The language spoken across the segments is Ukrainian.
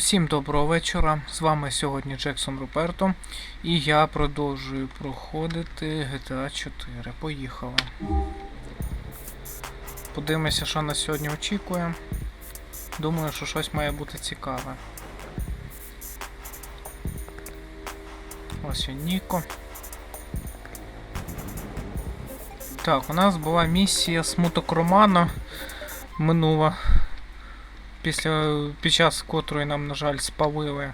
Усім доброго вечора. З вами сьогодні Джексон Руперто. І я продовжую проходити GTA 4. Поїхали. Подивимося, що нас сьогодні очікує. Думаю, що щось має бути цікаве. Ось він Ніко. Так, у нас була місія смуток Романа минула після під час котрої нам, на жаль, спалили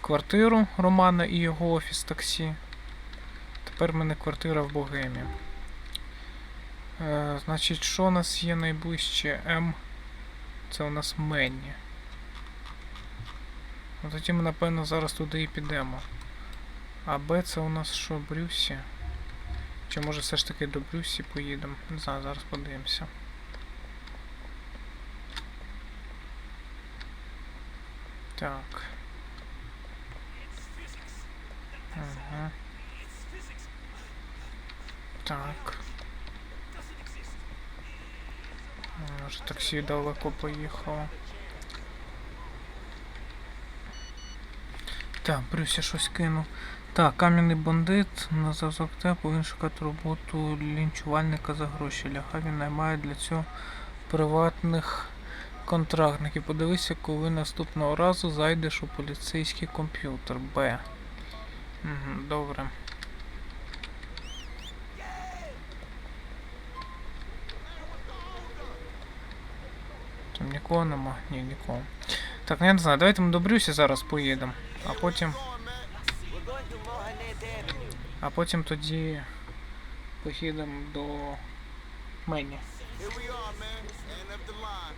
квартиру Романа і його офіс таксі. Тепер в мене квартира в Богемі. Е, значить, що у нас є найближче М? Це у нас Менні. Ну, Тоді ми, напевно, зараз туди і підемо. А Б це у нас що, Брюсі? Чи може все ж таки до Брюсі поїдемо? Не знаю, зараз подивимося. Так. Ага. Так. Може таксі далеко поїхало. Так, Брюс, я щось кинув. Так, кам'яний бандит на зв'язок Т повинен шукати роботу лінчувальника за гроші. Ляха він наймає для цього приватних контрактників. Подивися, коли наступного разу зайдеш у поліцейський комп'ютер. Б. Угу, добре. Там нікого нема? Ні, нікого. Так, ну я не знаю, давайте ми до Брюсі зараз поїдемо, а потім. А потім тоді поїдемо до Мені. Here we are, man. End of the line.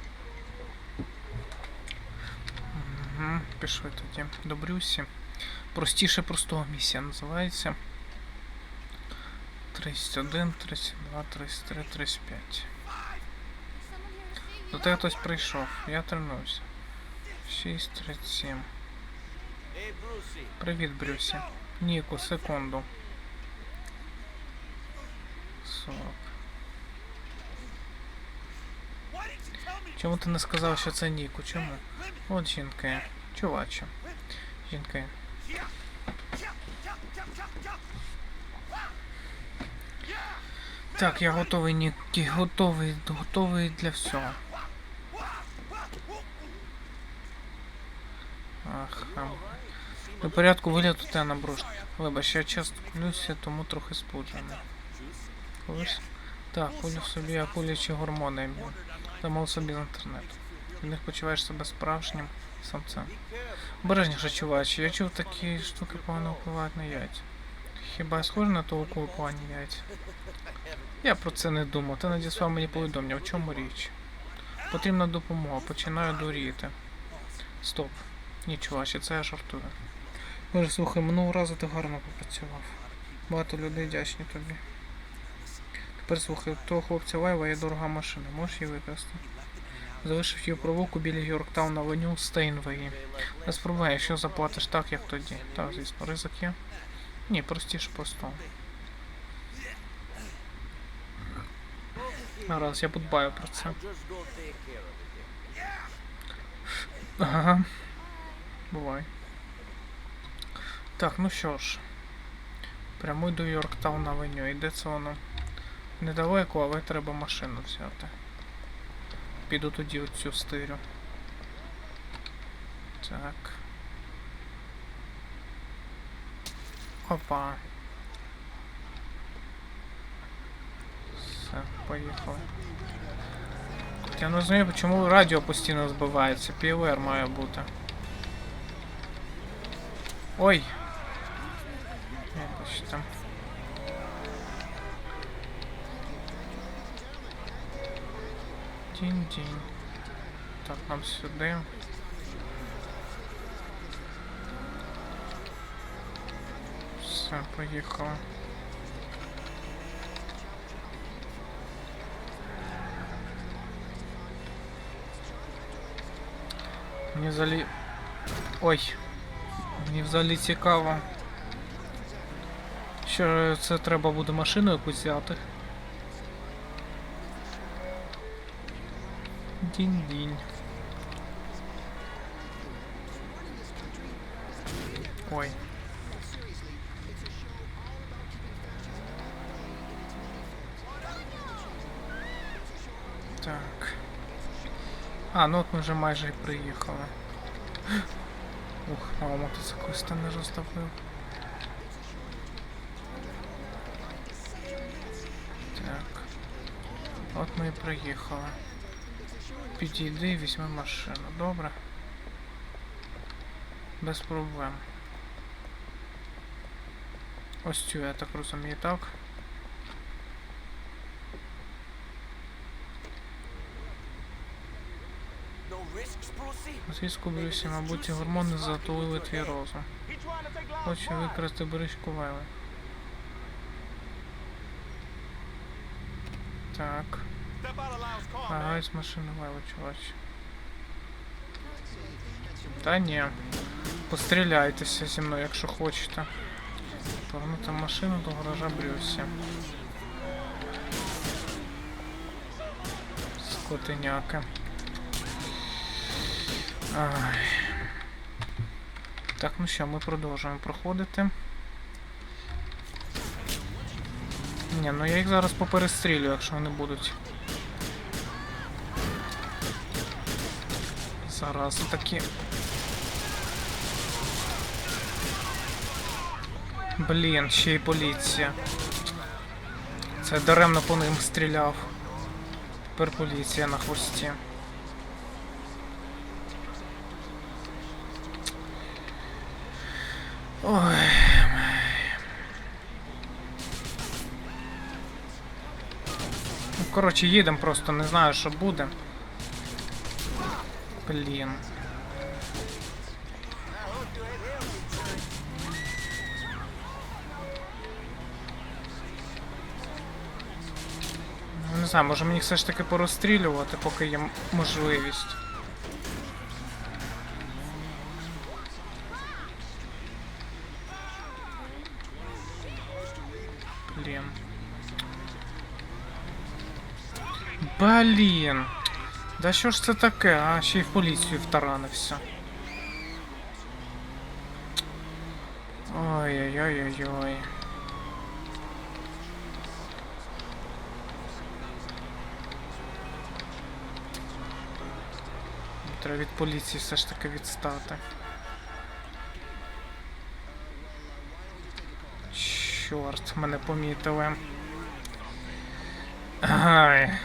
Угу, пішли тоді до Брюсі. Простіше простого місія називається. 31, 32, 33, 35. До тебе хтось прийшов. Я тренуюся. 6, 37. Привіт, Брюсі. Ніку, секунду. 40. Чому ти не сказав, що це Ніку? Чому? От жінка. є. Чуваче. Жінка. Так, я готовий, Нікі, готовий, готовий для всього. Ах. До порядку вигляду те набруш. Вибач, я часто кулюся, тому трохи спуджений. Колись? Так, кулю собі акулячі гормони. Замов собі з інтернету. В них почуваєш себе справжнім самцем. Обережніше, чувач, я чув такі штуки погано впливають на яйця. Хіба я схожий на того, у кого погані яйця? Я про це не думав. Ти надіслав мені повідомлення. В чому річ? Потрібна допомога. Починаю дуріти. Стоп. Ні, чуваче, це я жартую. Боже, слухай, минулого разу ти гарно попрацював. Багато людей вдячні тобі. Тепер слухай, того хлопця Лайва є дорога машина, можеш її викрасти? Залишив її провулку біля Йорктаун Авеню Стейнвеї. Не спробуй, якщо заплатиш так, як тоді. Так, звісно, ризик є. Ні, простіше просто. Гаразд, я подбаю про це. Ага. Бувай. Так, ну що ж. Прямуй до Йорктаун Авеню. І де це воно? Недалеко, але треба машину взяти. Піду тоді оцю стирю. Так. Опа. Все, поїхали. Я не розумію, чому радіо постійно збивається. PLR має бути. Ой! Якось там. Дінь-дінь. Так, нам сюди. Все, поїхало. Мені взагалі... Ой. Мені взагалі цікаво. Що це треба буде машину якусь взяти. Дінь-дінь. Ой. Так. А, ну от ми вже майже і приїхали. Ух, мама мотоциклиста не розставив. Так. От ми і приїхали. Підійди і візьми машину, добре? Без проблем. Ось цю, я так розумію, так? Зв'язку Брюсі, мабуть, ці гормони затулили твій розум. Хочу викрасти бричку Вайли. Так. Ага, з машини Вайли, чувач. Та ні. Постріляйтеся зі мною, якщо хочете. Повернути машину до гаража Брюсі. Скотиняки. Ай. Так, ну що, ми продовжуємо проходити. Ні, ну я їх зараз поперестрілю, якщо вони будуть. Зараз такі. Блін, ще й поліція. Це даремно по ним стріляв. Тепер поліція на хвості. Ой. Ну, коротше, їдемо просто, не знаю, що буде. Блін. Ну, Не знаю, може мені все ж таки порозстрілювати, поки є можливість. Блін. Блін. Да що ж це таке, а? Ще й в поліцію втаранився. Ой-ой-ой-ой-ой. Треба від поліції все ж таки відстати. Чорт, мене помітили. Ай.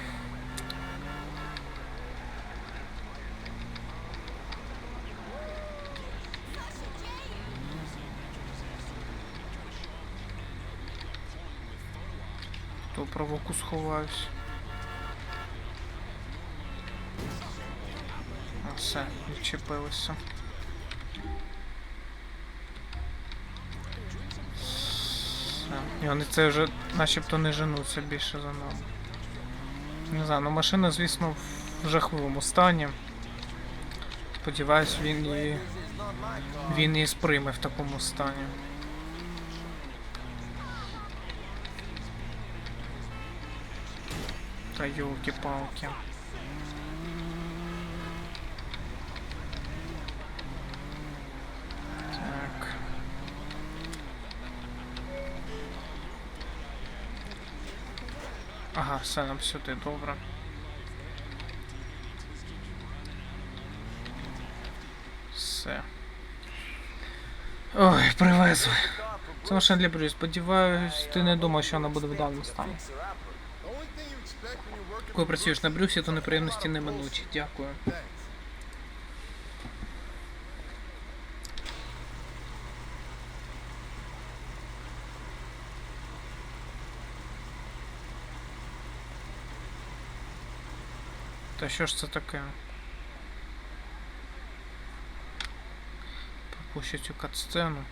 То провоку сховаюсь. Все, відчепилися. Все. І вони це вже начебто не женуться більше за нами. Не знаю, ну машина, звісно, в жахливому стані. Сподіваюсь, він її. Він її сприйме в такому стані. Та йолки-палки. Так. Ага, все нам сюди. Все. Ой, привезли. Це машина для Брюс. Сподіваюсь, ти не думав, що вона буде в даному стані. Коли працюєш на Брюсі, то неприємності неминучі. Дякую. Та що ж це таке? Пропущу цю катсцену.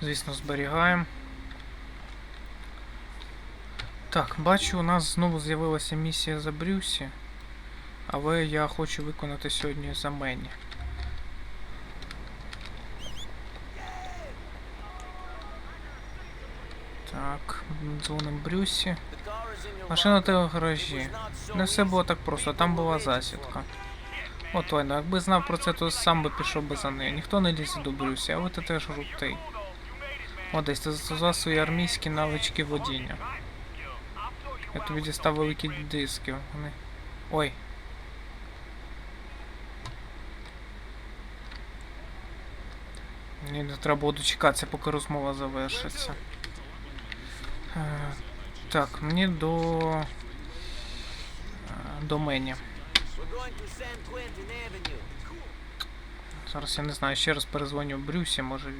Звісно, зберігаємо. Так, бачу, у нас знову з'явилася місія за Брюсі, але я хочу виконати сьогодні за Мені. Так, дзвоним Брюсі. Машина тебе в гаражі. Не все було так просто, там була засідка. От Вайно, якби знав про це, то сам би пішов би за нею. Ніхто не лізе до Брюся, але ти теж крутий. О, десь ти застосував свої армійські навички водіння. Я тобі дістав великі диски. Вони. Ой. Мені не треба було дочекатися, поки розмова завершиться. Е, так, мені до. е, До мені. Зараз я не знаю, ще раз перезвоню Брюсі, може,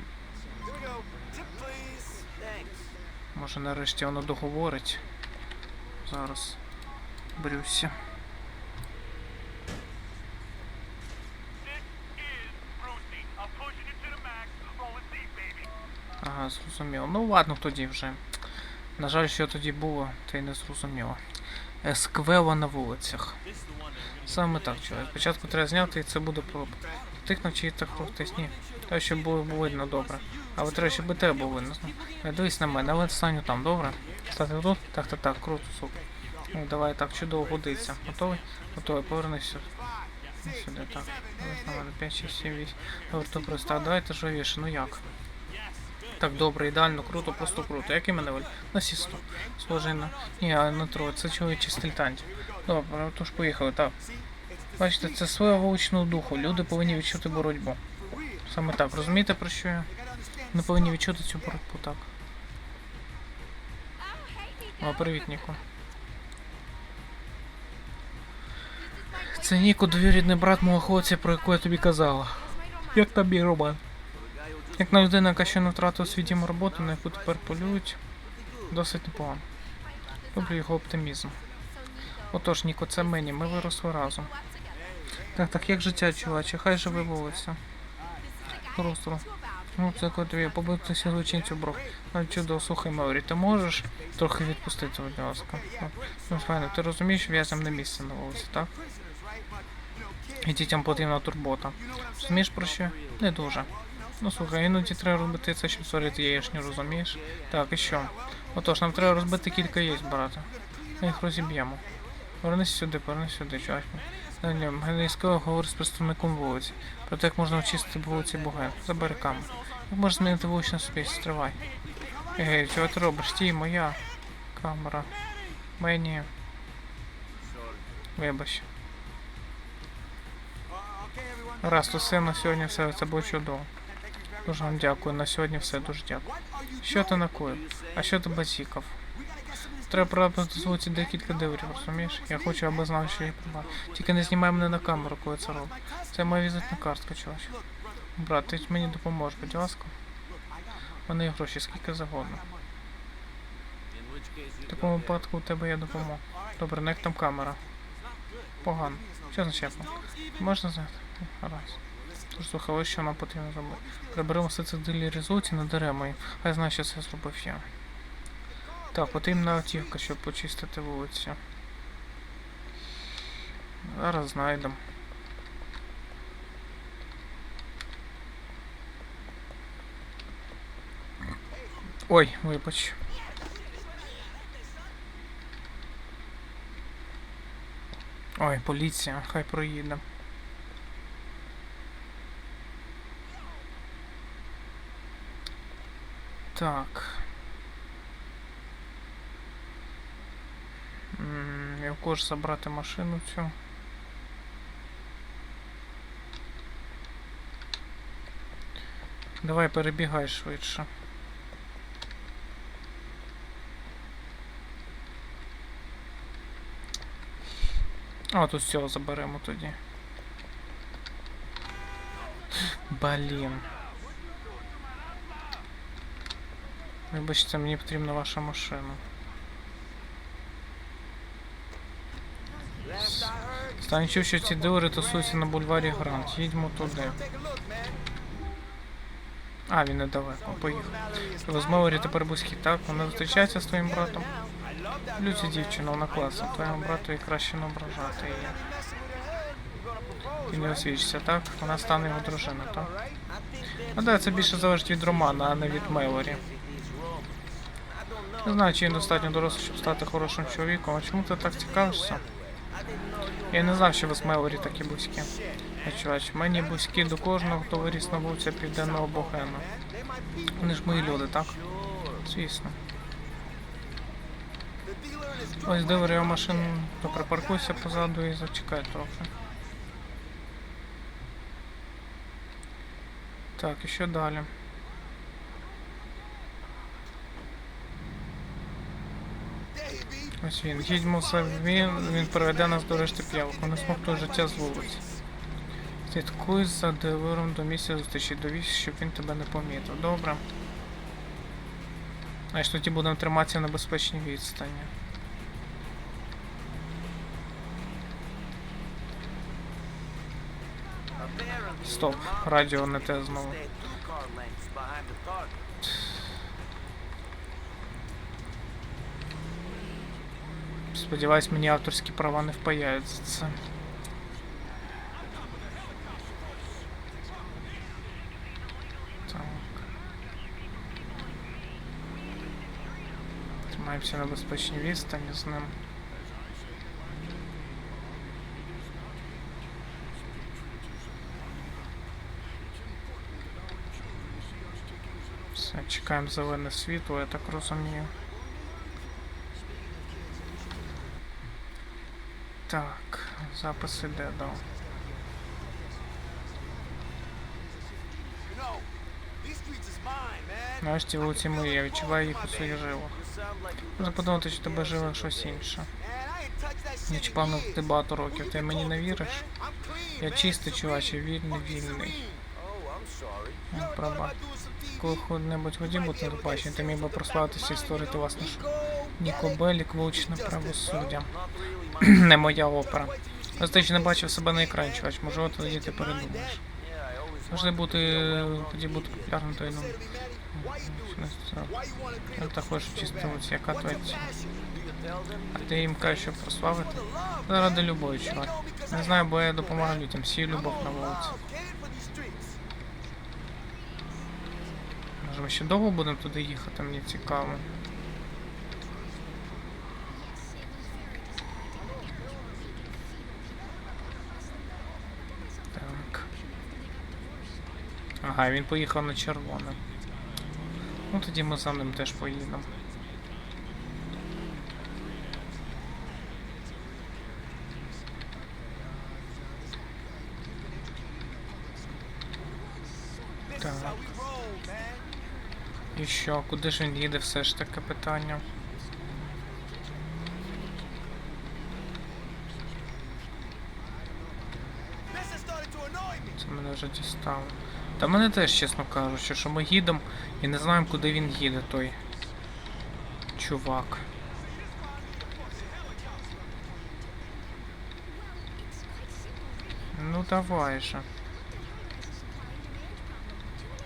може нарешті воно договорить. Зараз. Брюсі. Ага, зрозуміло. Ну ладно тоді вже. На жаль, що тоді було, та й не зрозуміло. Есквела на вулицях. Саме так, чоловік. Спочатку треба зняти і це буде проб. Тих навчити крутись, ні. Та щоб було видно добре. Але треба, щоб і тебе було видно. Дивись на мене, але станю там, добре? Стати тут? Так, так, так, круто, супер. Ну, давай так, чудово годиться. Готовий? Готовий, повернися. Ну, Сюди, так. Дивись на мене, 5, 6, 7, 8. Добре, добре, так, давайте живіше, ну як? Так, добре, ідеально, круто, просто круто. Як і мене Валь? На сісту. Схоже на. Ні, а на троє, це чоловічі стильтанті. Добре, тож поїхали, так. Бачите, це своє вуличного духу. Люди повинні відчути боротьбу. Саме так, розумієте про що я? Вони повинні відчути цю боротьбу так. О, привіт, Ніко. Це Ніко, двоюрідний брат мого хлопця, про яку я тобі казала. Як тобі, Роман? Як на людину, яка ще не втратила свій дім роботу, на яку тепер полюють, досить непогано. Люблю його оптимізм. Отож, Ніко, це мені, ми виросли разом. Так, так, як життя, чуваче, хай живе вулиця. Просто. Ну, це коли тобі побитися злочинцю, бро. Ну, чудово, слухай, Маврі, ти можеш трохи відпустити, будь ласка. Ну, файно, ти розумієш, в'язям не місце на вулиці, так? І дітям потрібна турбота. Розумієш про що? Не дуже. Ну слухай, іноді треба робити це, щоб створити яєшню, розумієш? Так, і що? Отож, нам треба розбити кілька яєць, брате. Ми їх розіб'ємо. Повернись сюди, повернись сюди, чувак. Далі, Генейського говорить з представником вулиці. Про те, як можна очистити вулиці Буген. Забери камеру. Як можна змінити вуличне спейс? Стривай. Ей, чого ти робиш? Стій, моя камера. Мені. Вибач. Раз, усе на сьогодні все, це було чудово. Дуже вам дякую, на сьогодні все, дуже дякую. Що ти накоїв? А що ти бацікав? Треба правда дозволити декілька диврів, розумієш? Я хочу, аби знав, що я права. Тільки не знімай мене на камеру, коли це робиш. Це моя візитна картка, чувач. Брат, ти мені допоможеш, будь ласка. Є гроші, скільки case, В такому випадку у тебе є допомога. Добре, як там камера? Погано. Що погано? Можна знати? Гаразд. Тож слухай, ось що нам потрібно зробити. Приберемо все це дилі резолюції, надаремо їм. Хай знає, що це зробив я. Так, потрібна автівка, щоб почистити вулицю. Зараз знайдемо. Ой, вибач. Ой, поліція, хай проїде. Так. Я кож забрати машину цю. Давай перебігай швидше. А, тут цього заберемо тоді. Блін. Вибачте, мені потрібна ваша машина. last I Стань чув, що ці дилери тусуються на бульварі Грант. Їдьмо туди. А, він недалеко. Поїхав. Розмовері тепер близькі, так? Вона зустрічається з твоїм братом. Люці дівчина, вона класна. Твоєму брату і краще не ображати її. Ти не освічишся, так? Вона стане його дружиною, так? I да, це більше залежить від Романа, а не від Мелорі. Не знаю, чи він достатньо дорослий, щоб стати хорошим чоловіком. А чому ти так цікавишся? Я не знав, що в Смелорі такі бузькі. А чувач, мені бузькі до кожного, хто виріс на вулиці Південного Богена. Вони ж мої люди, так? Звісно. Ось диви я машину, то припаркуйся позаду і зачекай трохи. Так, і що далі? Ось він. Їдьмо все він, приведе нас до решти п'явок. Не смоктує життя з вулиці. Слідкуй за дилером до місця зустрічі, довіз, щоб він тебе не помітив. Добре. Значить, тоді будемо триматися на безпечній відстані. Стоп, радіо не те знову. Сподіваюсь, мені авторські права не впаяють за це. Так. Тримаємося на безпечній відстані з ним. Все, чекаємо зелене світло, я так розумію. Так, запис іде, да. Знаєш, ці вулиці мої, я відчуваю їх у своїх жилах. Можна подумати, що тебе живе щось інше. Я чіпав ти багато років, ти мені не віриш? Я чистий, чуваче, вільний, вільний. Я Праба. Коли хоч-небудь хотів бути на побаченні, ти міг би прославитися і створити власне шоу. Ніко Белік, вуличне правосуддя. Не моя опера. Ось ти ще не бачив себе на екрані, чувач, може от тоді ти передумаєш. Можна бути тоді бути популярним, то й ну. що не знаю. Чисто яка твоя. А ти їм кажеш, щоб прославити? Заради любові, чувак. Не знаю, бо я допомагаю людям, сію любов на вулиці. Може ми ще довго будемо туди їхати, мені цікаво. Так. Ага, він поїхав на червоне. Ну тоді ми за ним теж поїдемо. І що, куди ж він їде, все ж таке питання. Це мене вже дістало. Та мене теж, чесно кажучи, що ми їдемо і не знаємо, куди він їде, той чувак. Ну давай же.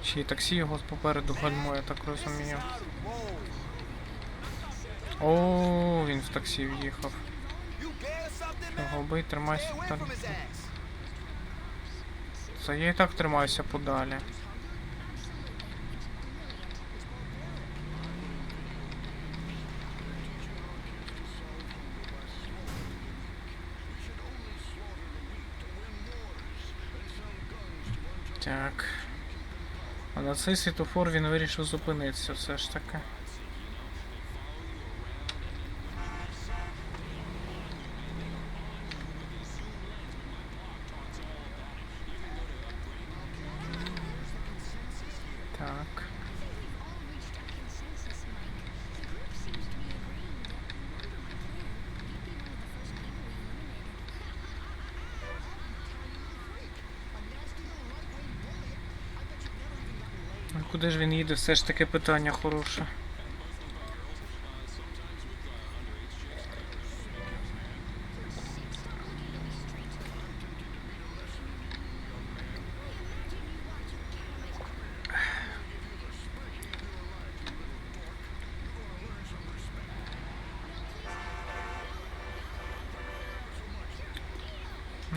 Чи таксі його попереду гальмує, так розумію. О, він в таксі в'їхав. Його бий, тримайся так. Це я і так тримаюся подалі. Так. А на цей світофор він вирішив зупинитися все ж таки. Так. А Куди ж він їде? Все ж таки питання хороше.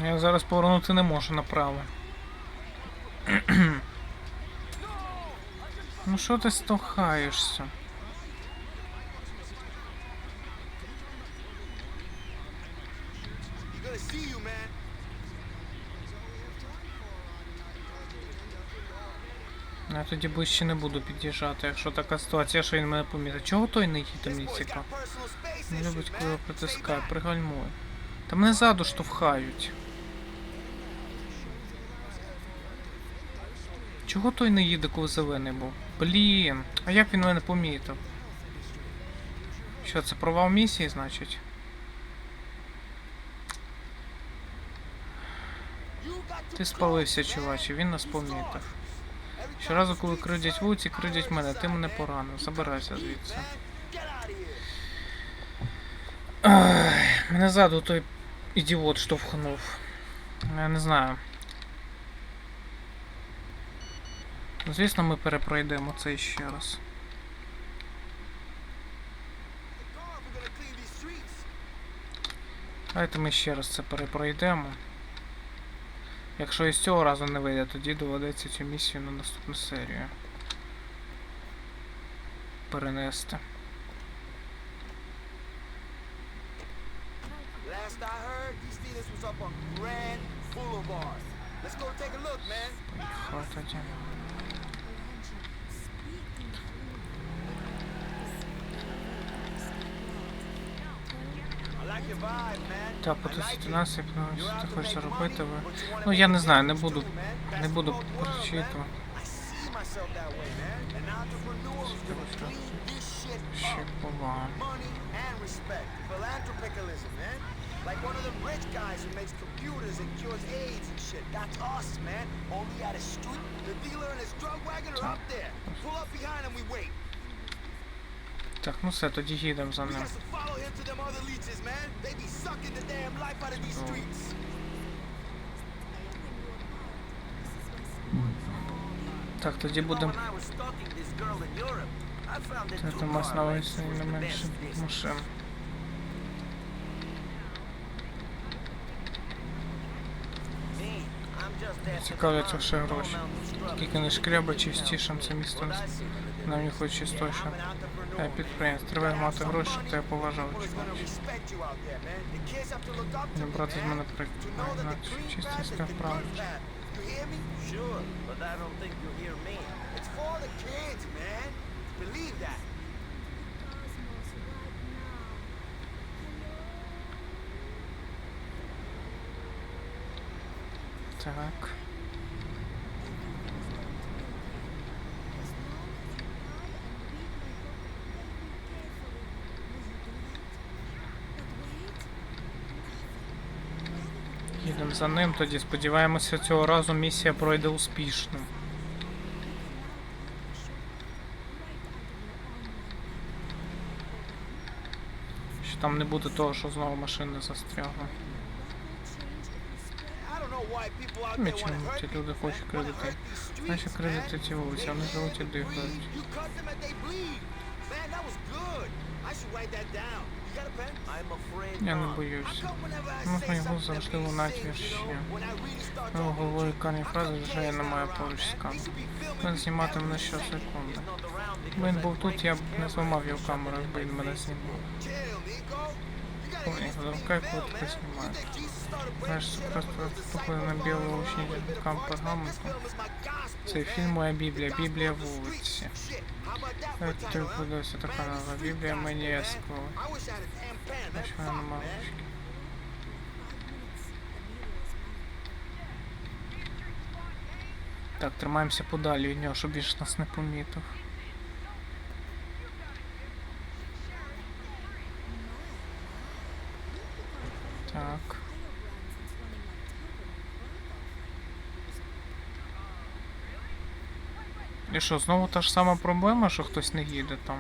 Я зараз повернути не можу направо. Ну що ти стохаєшся? Я тоді ближче не буду під'їжджати, якщо така ситуація, що він мене помітить. Чого той не їде, мені цікаво. Не любить, коли притискає, пригальмує. Та мене ззаду штовхають. Чого той не їде, коли зелений був? Блін, а як він мене помітив? Що, це провал місії, значить? Ти спалився, чуваче, він нас помітив. Щоразу, коли кридять вулиці, кридять мене, ти мене поранив. Забирайся звідси. Ай, мене ззаду той ідіот штовхнув. Я не знаю. Звісно, ми перепройдемо це ще раз. Давайте ми ще раз це перепройдемо. Якщо і з цього разу не вийде, тоді доведеться цю місію на наступну серію. Перенести. Last I heard, these dealers was up on Grand Boulevard. Let's go take a look, man. Поїхали тоді. Like потусити нас, як ну, out ти хочеш make робити money, ви. Ну я не знаю, не буду, не буду перечитувати. I see myself that way, man. An entrepreneur who's gonna clean this shit Ще up. була. Money and respect. Philanthropicalism, man. Like one of the rich guys who makes computers and cures AIDS and shit. That's us, man. Only at a street. The dealer and his drug wagon are up there. Pull up behind him, we wait. Так, ну все, тоді їдемо за We ним. got to follow him to them other leeches, man. They be sucking the damn life out of these Oh. streets. Так, тоді будемо. When I was stalking this girl in Europe, I found that Це two там car основується lights was не the менше best business. машин. Me, I'm just after the Цікавляться money. ще No гроші. amount of struggle. Скільки не шкряба, чистішим це місто What I see from the нам не хоче чистіше. Е. Підприємство. Треба мати гроші, щоб тебе поважали, Не брати з мене приклад, the вправа. Sure. Їдемо за ним, тоді сподіваємося, цього разу місія пройде успішно. Що там не буде того, що знову машина застрягла. Ну, чому ці люди хочуть кредити? Наші кредити ці вулиці, вони живуть і дихають. Я не not. How боюся. come whenever I Ну, say на його завжди start Ну, talking головою how фрази вже Kay's немає not поруч filming Він зніматиме around because Якби він був тут, я б не зламав його камеру, якби він мене знімав. Chill, Nico. You gotta Ой, get used to being как Phil, вот man. поснимать. You think Jesus started breaking Знаєш, shit up просто стукали на disciples білому all учні along with bit of кам parts, man? This пергаменту. film is my gospel, Цей фільм моя Біблія, Біблія вулиці. huh? подивився така this Біблія мені pen, man. Що вона. Так, тримаємося подалі від нього, щоб він нас не помітив. Так. І що, знову та ж сама проблема, що хтось не їде там?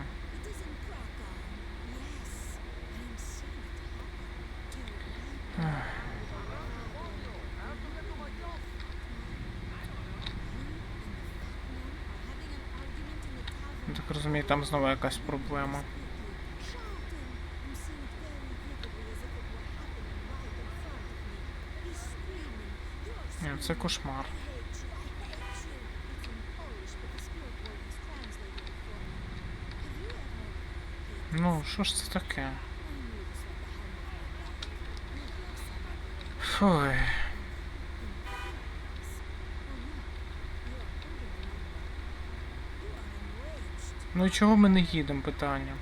Так розумію, там знову якась проблема. Це кошмар. Ну, що ж це таке? Ой. Ну і чого ми не їдемо, питання?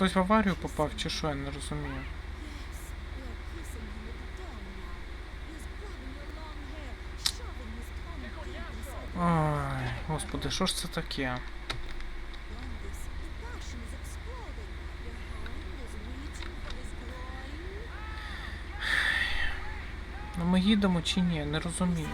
Хтось в аварію попав чи що, я не розумію. Ой, господи, що ж це таке? Ну ми їдемо чи ні, не розумію.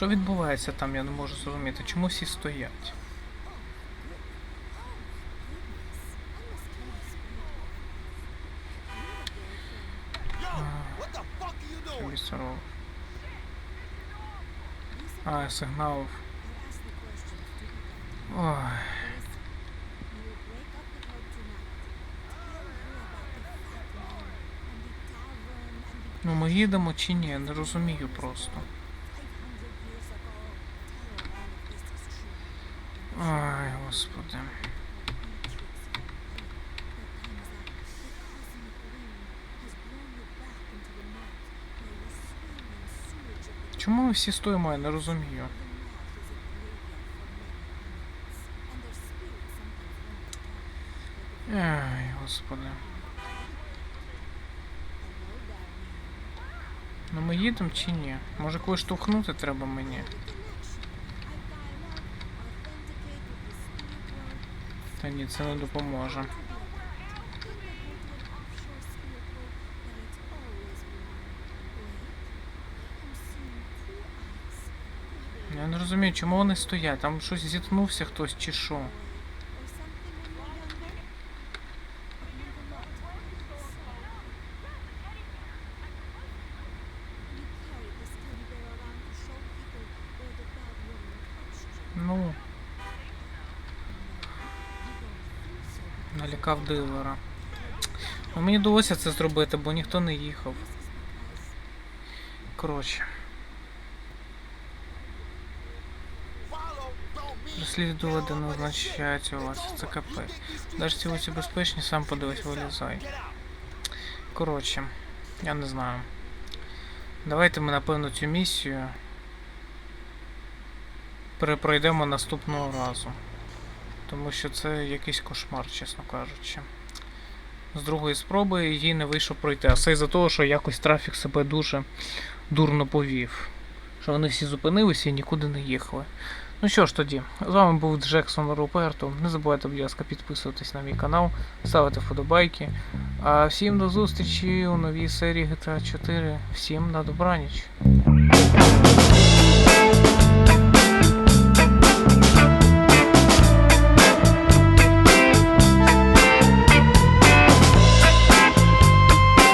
Що відбувається там, я не можу зрозуміти. Чому всі стоять? А, сигнал. Ой. Ну ми їдемо чи ні, не розумію просто. Ой, господи. Чому ми всі стоїмо, я не розумію. Ай, господи. Ну ми їдемо чи ні? Може когось штовхнути треба мені? Та ні, це не допоможе. Я не розумію, чому вони стоять? Там щось зіткнувся хтось чи що? Налякав дилера. Ну, мені довелося це зробити, бо ніхто не їхав. Коротше, розслідувати не означається у вас. Це капець. Даш ці вулиці безпечні, сам подивись, вилізай. Коротше, я не знаю. Давайте ми, напевно, цю місію перепройдемо наступного разу. Тому що це якийсь кошмар, чесно кажучи. З другої спроби її не вийшло пройти. А все із-за того, що якось трафік себе дуже дурно повів. Що вони всі зупинилися і нікуди не їхали. Ну що ж тоді, з вами був Джексон Руперто. Не забувайте, будь ласка, підписуватись на мій канал, ставити вподобайки. А всім до зустрічі у новій серії GTA 4. Всім на добраніч.